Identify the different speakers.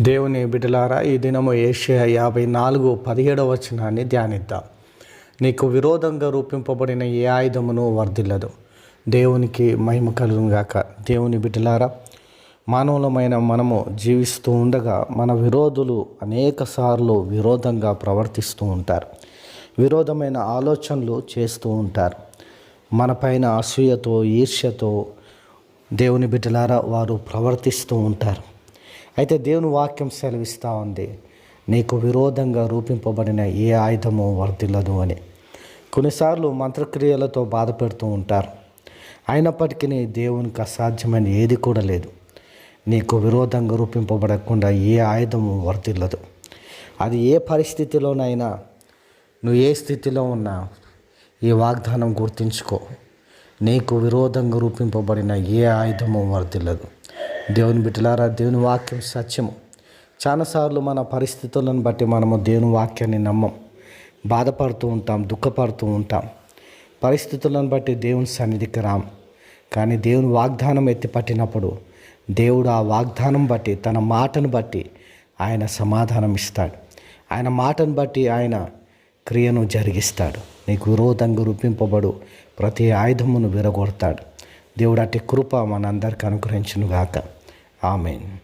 Speaker 1: దేవుని బిడ్డలారా ఈ దినము ఏషియా యాభై నాలుగు పదిహేడవ వచనాన్ని ధ్యానిద్దాం. నీకు విరోధంగా రూపింపబడిన ఏ ఆయుధమును వర్ధిల్లదు. దేవునికి మహిమ కలుగుగాక దేవుని బిడ్డలారా మానవులమైన మనము జీవిస్తూ ఉండగా మన విరోధులు అనేక సార్లు విరోధంగా ప్రవర్తిస్తూ ఉంటారు. విరోధమైన ఆలోచనలు చేస్తూ ఉంటారు. మనపైన అసూయతో ఈర్ష్యతో దేవుని బిడ్డలారా వారు ప్రవర్తిస్తూ ఉంటారు. అయితే దేవుని వాక్యం సెలవిస్తూ ఉంది. నీకు విరోధంగా రూపింపబడిన ఏ ఆయుధము వర్ధిల్లదు అని. కొన్నిసార్లు మంత్రక్రియలతో బాధపెడుతూ ఉంటారు. అయినప్పటికీ దేవునికి అసాధ్యమైన ఏది కూడా లేదు. నీకు విరోధంగా రూపింపబడకుండా ఏ ఆయుధము వర్ధిల్లదు. అది ఏ పరిస్థితిలోనైనా నువ్వు ఏ స్థితిలో ఉన్నా ఈ వాగ్దానం గుర్తుంచుకో. నీకు విరోధంగా రూపింపబడిన ఏ ఆయుధము వర్తిల్లదు దేవుని బిడ్డలారా దేవుని వాక్యం సత్యము. చాలాసార్లు మన పరిస్థితులను బట్టి మనము దేవుని వాక్యాన్ని నమ్మం. బాధపడుతూ ఉంటాం దుఃఖపడుతూ ఉంటాం. పరిస్థితులను బట్టి దేవుని సన్నిధికి రాం. కానీ దేవుని వాగ్దానం ఎత్తి పట్టినప్పుడు దేవుడు ఆ వాగ్దానం బట్టి తన మాటను బట్టి ఆయన సమాధానం ఇస్తాడు. ఆయన మాటను బట్టి ఆయన క్రియను జరిగిస్తాడు. నీకు విరోధంగా రూపింపబడు ప్రతి ఆయుధమును విరగొడతాడు. దేవుడు అట్టి కృప మనందరికి అనుగ్రహించునుగాక. Amen.